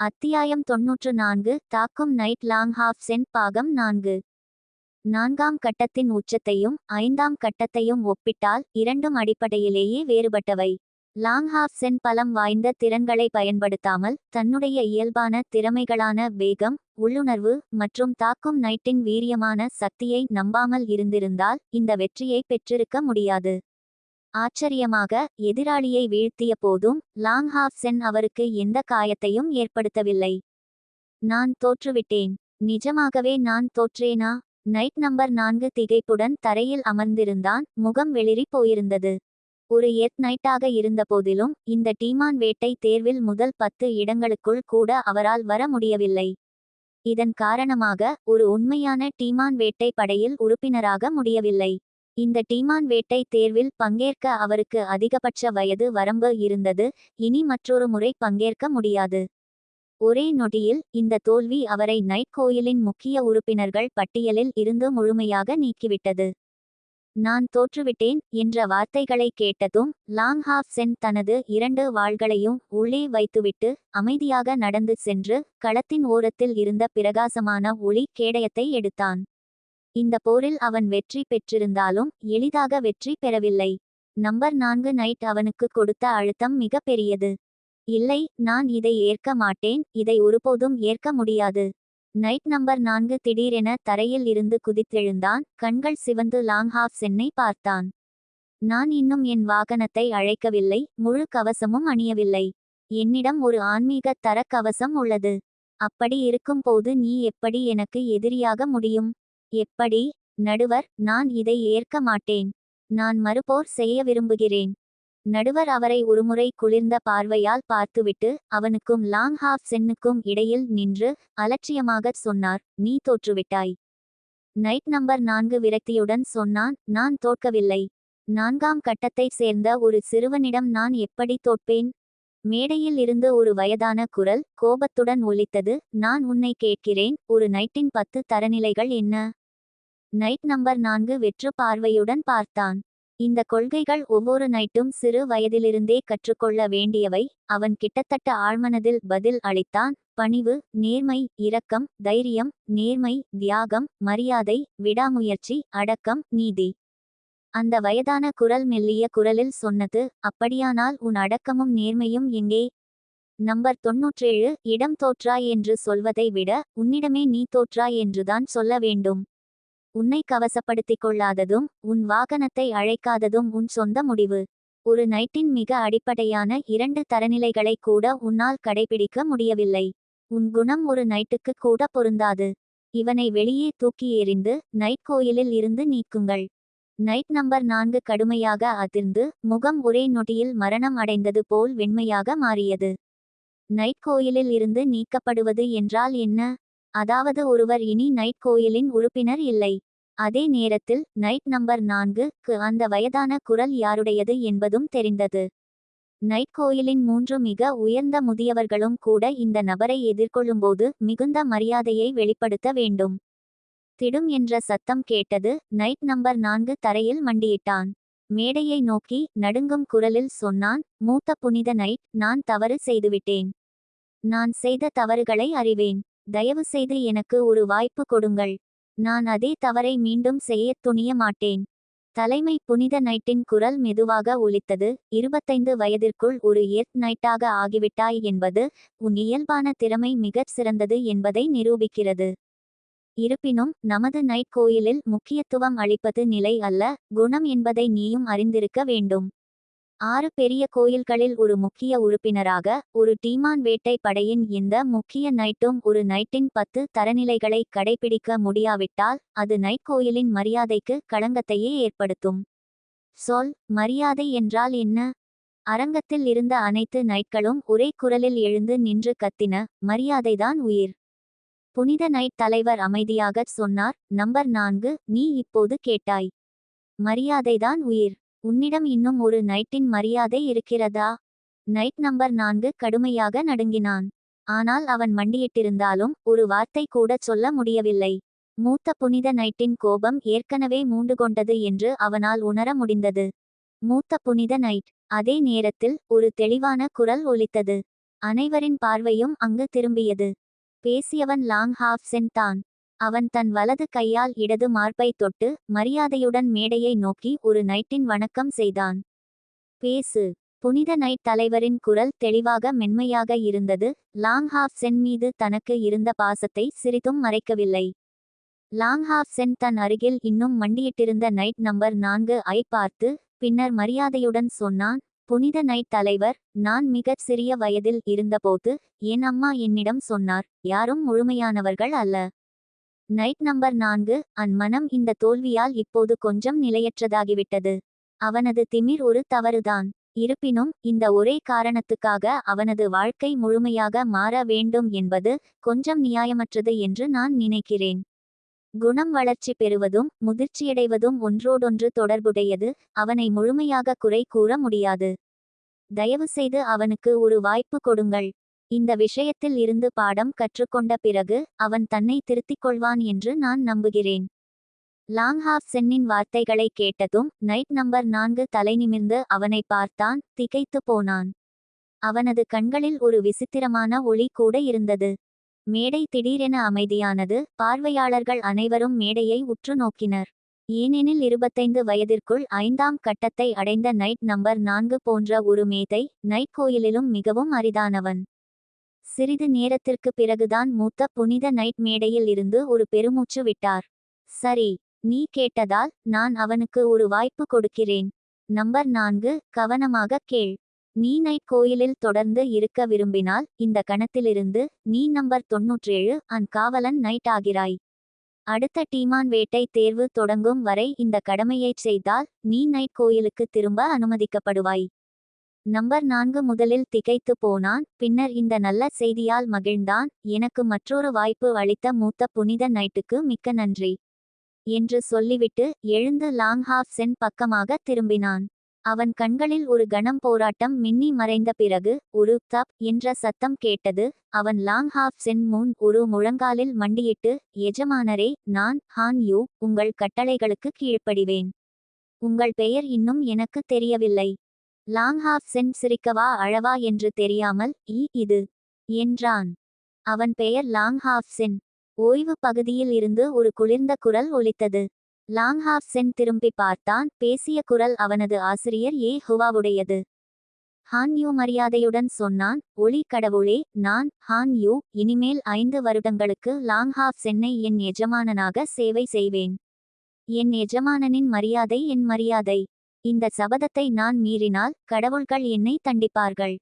அத்தியாயம் தொன்னூற்று நான்கு தாக்கும் நைட் லாங் ஹாஃப் சென்ட் பாகம் நான்கு. நான்காம் கட்டத்தின் உச்சத்தையும் ஐந்தாம் கட்டத்தையும் ஒப்பிட்டால் இரண்டும் அடிப்படையிலேயே வேறுபட்டவை. லாங் ஹாஃப் சென் பலம் வாய்ந்த திறன்களை பயன்படுத்தாமல் தன்னுடைய இயல்பான திறமைகளான வேகம் உள்ளுணர்வு மற்றும் தாக்கும் நைட்டின் வீரியமான சக்தியை நம்பாமல் இருந்திருந்தால் இந்த வெற்றியை பெற்றிருக்க முடியாது. ஆச்சரியமாக எதிராளியை வீழ்த்திய போதும் லாங் சென் அவருக்கு எந்த காயத்தையும் ஏற்படுத்தவில்லை. நான் தோற்றுவிட்டேன். நிஜமாகவே நான் தோற்றேனா? நைட் நம்பர் நான்கு திகைப்புடன் தரையில் அமர்ந்திருந்தான். முகம் வெளிரி போயிருந்தது. ஒரு எத் நைட்டாக இருந்தபோதிலும் இந்த டீமான் வேட்டை தேர்வில் முதல் பத்து இடங்களுக்குள் கூட அவரால் வர முடியவில்லை. இதன் காரணமாக ஒரு உண்மையான டீமான் வேட்டை படையில் உறுப்பினராக முடியவில்லை. இந்த டீமான் வேட்டை தேர்வில் பங்கேற்க அவருக்கு அதிகபட்ச வயது வரம்பு இருந்தது இனி மற்றொரு முறை பங்கேற்க முடியாது. ஒரே நொடியில் இந்த தோல்வி அவரை நைட் கோயிலின் முக்கிய உறுப்பினர்கள் பட்டியலில் இருந்து முழுமையாக நீக்கிவிட்டது. நான் தோற்றுவிட்டேன் என்ற வார்த்தைகளை கேட்டதும் லாங் ஹாஃப் சென் தனது இரண்டு வாள்களையும் உள்ளே வைத்துவிட்டு அமைதியாக நடந்து சென்று களத்தின் ஓரத்தில் இருந்த பிரகாசமான ஒளி கேடயத்தை எடுத்தான். இந்த போரில் அவன் வெற்றி பெற்றிருந்தாலும் எளிதாக வெற்றி பெறவில்லை. நம்பர் நான்கு நைட் அவனுக்கு கொடுத்த அழுத்தம் மிக பெரியது. இல்லை நான் இதை ஏற்க மாட்டேன் இதை ஒருபோதும் ஏற்க முடியாது. நைட் நம்பர் நான்கு திடீரென தரையில் இருந்து குதித்தெழுந்தான் கண்கள் சிவந்து லாங் ஹாஃப் சென்னை பார்த்தான். நான் இன்னும் என் வாகனத்தை அழைக்கவில்லை முழு கவசமும் அணியவில்லை. என்னிடம் ஒரு ஆன்மீக தர கவசம் உள்ளது. அப்படி இருக்கும்போது நீ எப்படி எனக்கு எதிரியாக முடியும்? எப்படி நடுவர் நான் இதை ஏற்க மாட்டேன். நான் மறுபோர் செய்ய விரும்புகிறேன். நடுவர் அவரை ஒருமுறை குளிர்ந்த பார்வையால் பார்த்துவிட்டு அவனுக்கும் லாங் ஹாஃப் சென்னுக்கும் இடையில் நின்று அலட்சியமாகச் சொன்னார் நீ தோற்றுவிட்டாய். நைட் நம்பர் நான்கு விரக்தியுடன் சொன்னான் நான் தோற்கவில்லை. நான்காம் கட்டத்தைச் சேர்ந்த ஒரு சிறுவனிடம் நான் எப்படி தோற்பேன்? மேடையில் இருந்து ஒரு வயதான குரல் கோபத்துடன் ஒலித்தது. நான் உன்னை கேட்கிறேன். ஒரு நைட்டின் பத்து தரநிலைகள் என்ன? நைட் நம்பர் நான்கு வெற்று பார்வையுடன் பார்த்தான். இந்த கொள்கைகள் ஒவ்வொரு நைட்டும் சிறு வயதிலிருந்தே கற்றுக்கொள்ள வேண்டியவை. அவன் கிட்டத்தட்ட ஆழ்மனதில் பதில் அளித்தான். பணிவு நேர்மை இரக்கம் தைரியம் நேர்மை தியாகம் மரியாதை விடாமுயற்சி அடக்கம் நீதி. அந்த வயதான குரல் மெல்லிய குரலில் சொன்னது அப்படியானால் உன் அடக்கமும் நேர்மையும் எங்கே? நம்பர் தொன்னூற்றேழு இடம் தோற்றாய் என்று சொல்வதை விட உன்னிடமே நீ தோற்றாய் என்றுதான் சொல்ல வேண்டும். உன்னை கவசப்படுத்திக் கொள்ளாததும் உன் வாகனத்தை அழைக்காததும் உன் சொந்த முடிவு. ஒரு நைட்டின் மிக அடிப்படையான இரண்டு தரநிலைகளை கூட உன்னால் கடைபிடிக்க முடியவில்லை. உன் குணம் ஒரு நைட்டுக்கு கூட பொருந்தாது. இவனை வெளியே தூக்கி எறிந்து நைட் கோயிலில் இருந்து நீக்குங்கள். நைட் நம்பர் நான்கு கடுமையாக அதிர்ந்து முகம் ஒரே நொடியில் மரணம் அடைந்தது போல் வெண்மையாக மாறியது. நைட் கோயிலில் இருந்து நீக்கப்படுவது என்றால் என்ன? அதாவது ஒருவர் இனி நைட் கோயிலின் உறுப்பினர் இல்லை. அதே நேரத்தில் நைட் நம்பர் நான்கு க்கு அந்த வயதான குரல் யாருடையது என்பதும் தெரிந்தது. நைட் கோயிலின் மூன்று மிக உயர்ந்த முதியவர்களும் கூட இந்த நபரை எதிர்கொள்ளும்போது மிகுந்த மரியாதையை வெளிப்படுத்த வேண்டும். திடும் என்ற சத்தம் கேட்டது நைட் நம்பர் நான்கு தரையில் மண்டியிட்டான். மேடையை நோக்கி நடுங்கும் குரலில் சொன்னான் மூத்த புனித நைட் நான் தவறு செய்துவிட்டேன். நான் செய்த தவறுகளை அறிவேன். தயவு செய்து எனக்கு ஒரு வாய்ப்பு கொடுங்கள். நான் அதே தவறை மீண்டும் செய்யத் துணிய மாட்டேன். தலைமை புனித நைட்டின் குரல் மெதுவாக ஒலித்தது. இருபத்தைந்து வயதிற்குள் ஒரு எர்த் நைட்டாக ஆகிவிட்டாய் என்பது உன் இயல்பான திறமை மிகச் சிறந்தது என்பதை நிரூபிக்கிறது. இருப்பினும் நமது நைட் கோயிலில் முக்கியத்துவம் அளிப்பது நிலை அல்ல குணம் என்பதை நீயும் அறிந்திருக்க வேண்டும். ஆறு பெரிய கோயில்களில் ஒரு முக்கிய உறுப்பினராக ஒரு டீமான் வேட்டை படையின் இந்த முக்கிய நைட்டும் ஒரு நைட்டின் பத்து தரநிலைகளை கடைபிடிக்க முடியாவிட்டால் அது நைட் கோயிலின் மரியாதைக்கு களங்கத்தையே ஏற்படுத்தும். சொல் மரியாதை என்றால் என்ன? அரங்கத்தில் இருந்த அனைத்து நைட்களும் ஒரே குரலில் எழுந்து நின்று கத்தின மரியாதைதான் உயிர். புனித நைட் தலைவர் அமைதியாகச் சொன்னார் நம்பர் நான்கு நீ இப்போது கேட்டாய். மரியாதைதான் உயிர். உன்னிடம் இன்னும் ஒரு நைட்டின் மரியாதை இருக்கிறதா? நைட் நம்பர் நான்கு கடுமையாக நடுங்கினான். ஆனால் அவன் மண்டியிட்டிருந்தாலும் ஒரு வார்த்தை கூட சொல்ல முடியவில்லை. மூத்த புனித நைட்டின் கோபம் ஏற்கனவே மூண்டு கொண்டது என்று அவனால் உணர முடிந்தது. மூத்த புனித நைட் அதே நேரத்தில் ஒரு தெளிவான குரல் ஒலித்தது. அனைவரின் பார்வையும் அங்கு திரும்பியது. பேசியவன் லாங் ஹாஃப் சென் தான். அவன் தன் வலது கையால் இடது மார்பை தொட்டு மரியாதையுடன் மேடையை நோக்கி ஒரு நைட்டின் வணக்கம் செய்தான். பேசு. புனித நைட் தலைவரின் குரல் தெளிவாக மென்மையாக இருந்தது. லாங் ஹாஃப் சென் மீது தனக்கு இருந்த பாசத்தை சிறிதும் மறைக்கவில்லை. லாங் ஹாஃப் சென் தன் அருகில் இன்னும் மண்டியிட்டிருந்த நைட் நம்பர் நான்கு ஐ பார்த்து பின்னர் மரியாதையுடன் சொன்னான் புனித நைட் தலைவர் நான் மிகச் சிறிய வயதில் இருந்தபோது என் அம்மா என்னிடம் சொன்னார்? யாரும் முழுமையானவர்கள் அல்ல. நைட் நம்பர் நான்கு அன் மனம் இந்த தோல்வியால் இப்போது கொஞ்சம் நிலையற்றதாகிவிட்டது. அவனது திமிர் ஒரு தவறுதான். இருப்பினும் இந்த ஒரே காரணத்துக்காக அவனது வாழ்க்கை முழுமையாக மாற வேண்டும் என்பது கொஞ்சம் நியாயமற்றது என்று நான் நினைக்கிறேன். குணம் வளர்ச்சி பெறுவதும் முதிர்ச்சியடைவதும் ஒன்றோடொன்று தொடர்புடையது அவனை முழுமையாக குறை கூற முடியாது. தயவுசெய்து அவனுக்கு ஒரு வாய்ப்பு கொடுங்கள். இந்த விஷயத்தில் இருந்து பாடம் கற்றுக்கொண்ட பிறகு அவன் தன்னை திருத்திக் கொள்வான் என்று நான் நம்புகிறேன். லாங் ஹாஃப் சென்னின் வார்த்தைகளை கேட்டதும் நைட் நம்பர் நான்கு தலைநிமிர்ந்து அவனை பார்த்தான் திகைத்து போனான். அவனது கண்களில் ஒரு விசித்திரமான ஒளி கூட இருந்தது. மேடை திடீரென அமைதியானது பார்வையாளர்கள் அனைவரும் மேடையை உற்று நோக்கினர். ஏனெனில் இருபத்தைந்து வயதிற்குள் ஐந்தாம் கட்டத்தை அடைந்த நைட் நம்பர் நான்கு போன்ற ஒரு மேதை நைட் கோயிலிலும் மிகவும் அரிதானவன். சிறிது நேரத்திற்கு பிறகுதான் மூத்த புனித நைட் மேடையில் இருந்து ஒரு பெருமூச்சு விட்டார். சரி நீ கேட்டதால் நான் அவனுக்கு ஒரு வாய்ப்பு கொடுக்கிறேன். நம்பர் நான்கு கவனமாக கேள். நீ நைட் கோயிலில் தொடர்ந்து இருக்க விரும்பினால் இந்த கணத்திலிருந்து நீ நம்பர் தொன்னூற்றேழு அன் காவலன் நைட் ஆகிறாய். அடுத்த டீமான் வேட்டை தேர்வு தொடங்கும் வரை இந்த கடமையைச் செய்தால் நீ நைட் கோயிலுக்கு திரும்ப அனுமதிக்கப்படுவாய். நம்பர் நான்கு முதலில் திகைத்து போனான் பின்னர் இந்த நல்ல செய்தியால் மகிழ்ந்தான் எனக்கு மற்றொரு வாய்ப்பு அளித்த மூத்த புனித நைட்டுக்கு மிக்க நன்றி. என்று சொல்லிவிட்டு எழுந்து லாங் ஹாஃப் சென் பக்கமாக திரும்பினான். அவன் கண்களில் ஒரு கணம் போராட்டம் மின்னி மறைந்த பிறகு ஒரு தப் என்ற சத்தம் கேட்டது. அவன் லாங் ஹாஃப் சென் முன் ஒரு முழங்காலில் மண்டியிட்டு எஜமானரே நான் ஹான் யூ உங்கள் கட்டளைகளுக்கு கீழ்ப்படிவேன். உங்கள் பெயர் இன்னும் எனக்கு தெரியவில்லை. லாங் ஹாஃப் சென் சிரிக்கவா அழவா என்று தெரியாமல் ஈ இது என்றான். அவன் பெயர் லாங் ஹாஃப் சென். ஓய்வு பகுதியில் இருந்து ஒரு குளிர்ந்த குரல் ஒலித்தது. லாங்ஹாஃப் சென் திரும்பி பார்த்தான். பேசிய குரல் அவனது ஆசிரியர் ஏ. ஹுவாவுடையது. ஹான் யூ மரியாதையுடன் சொன்னான். ஒளி கடவுளே நான் ஹான் யூ இனிமேல் ஐந்து வருடங்களுக்கு லாங் ஹாஃப் சென்னை என் எஜமானனாக சேவை செய்வேன். என் எஜமானனின் மரியாதை என் மரியாதை. இந்த சபதத்தை நான் மீறினால் கடவுள்கள் என்னை தண்டிப்பார்கள்.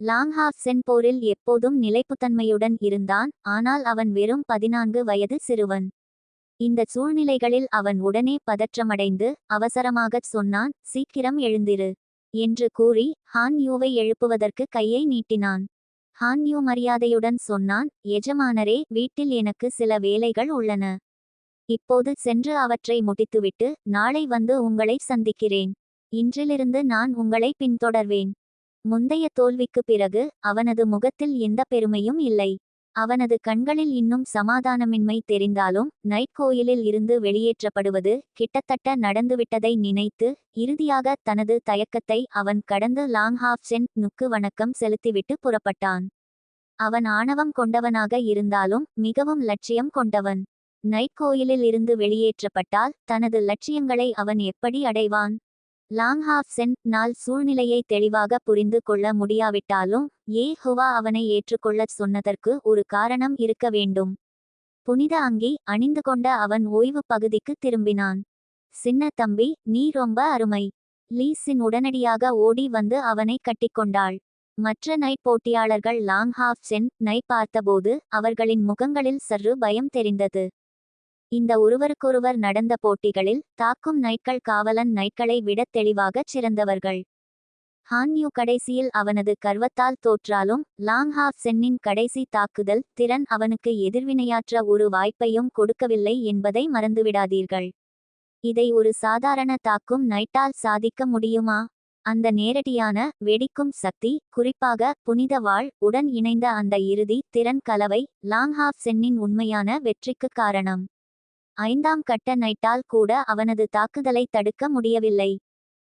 லாங் ஹாஃப் சென் போரில் எப்போதும் நிலைப்புத்தன்மையுடன் இருந்தான். ஆனால் அவன் வெறும் பதினான்கு வயது சிறுவன். இந்த சூழ்நிலைகளில் அவன் உடனே பதற்றமடைந்து அவசரமாகச் சொன்னான் சீக்கிரம் எழுந்திரு என்று கூறி ஹான் யூவை எழுப்புவதற்கு கையை நீட்டினான். ஹான் யூ மரியாதையுடன் சொன்னான் எஜமானரே வீட்டில் எனக்கு சில வேலைகள் உள்ளன. இப்போது சென்று அவற்றை முடித்துவிட்டு நாளை வந்து உங்களை சந்திக்கிறேன். இன்றிலிருந்து நான் உங்களை பின்தொடர்வேன். முந்தைய தோல்விக்கு பிறகு அவனது முகத்தில் எந்த பெருமையும் இல்லை. அவனது கண்களில் இன்னும் சமாதானமின்மை தெரிந்தாலும் நைட் கோயிலில் இருந்து வெளியேற்றப்படுவது கிட்டத்தட்ட நடந்துவிட்டதை நினைத்து இறுதியாக தனது தயக்கத்தை அவன் கடந்து லாங் ஹாஃப் சென் நுக்கு வணக்கம் செலுத்திவிட்டு புறப்பட்டான். அவன் ஆணவம் கொண்டவனாக இருந்தாலும் மிகவும் லட்சியம் கொண்டவன். நைட் கோயிலில் இருந்து வெளியேற்றப்பட்டால் தனது லட்சியங்களை அவன் எப்படி அடைவான்? லாங் ஹாஃப் சென் நாள் சூழ்நிலையை தெளிவாக புரிந்து கொள்ள முடியாவிட்டாலும் ஏ ஹுவா அவனை ஏற்றுக்கொள்ளச் சொன்னதற்கு ஒரு காரணம் இருக்க வேண்டும். புனித அங்கி அணிந்து கொண்ட அவன் ஓய்வு பகுதிக்கு திரும்பினான். சின்ன தம்பி நீ ரொம்ப அருமை. லீஸின் உடனடியாக ஓடி வந்து அவனை கட்டிக்கொண்டாள் மற்ற நைட் போட்டியாளர்கள் லாங் ஹாஃப் சென் நை பார்த்தபோது அவர்களின் முகங்களில் சற்று பயம் தெரிந்தது. இந்த ஒருவருக்கொருவர் நடந்த போட்டிகளில் தாக்கும் நைட்கள் காவலன் நைட்களை விடத் தெளிவாகச் சிறந்தவர்கள். ஹான்யூ கடைசியில் அவனது கர்வத்தால் தோற்றாலும் லாங் ஹாஃப் சென்னின் கடைசி தாக்குதல் திறன் அவனுக்கு எதிர்வினையாற்ற ஒரு வாய்ப்பையும் கொடுக்கவில்லை என்பதை மறந்துவிடாதீர்கள். இதை ஒரு சாதாரண தாக்கும் நைட்டால் சாதிக்க முடியுமா? அந்த நேரடியான வெடிக்கும் சக்தி குறிப்பாக புனித வாழ் உடன் இணைந்த அந்த இறுதி திறன் கலவை லாங் ஹாஃப் சென்னின் உண்மையான வெற்றிக்கு காரணம். ஐந்தாம் கட்ட நைட்டால் கூட அவனது தாக்குதலை தடுக்க முடியவில்லை.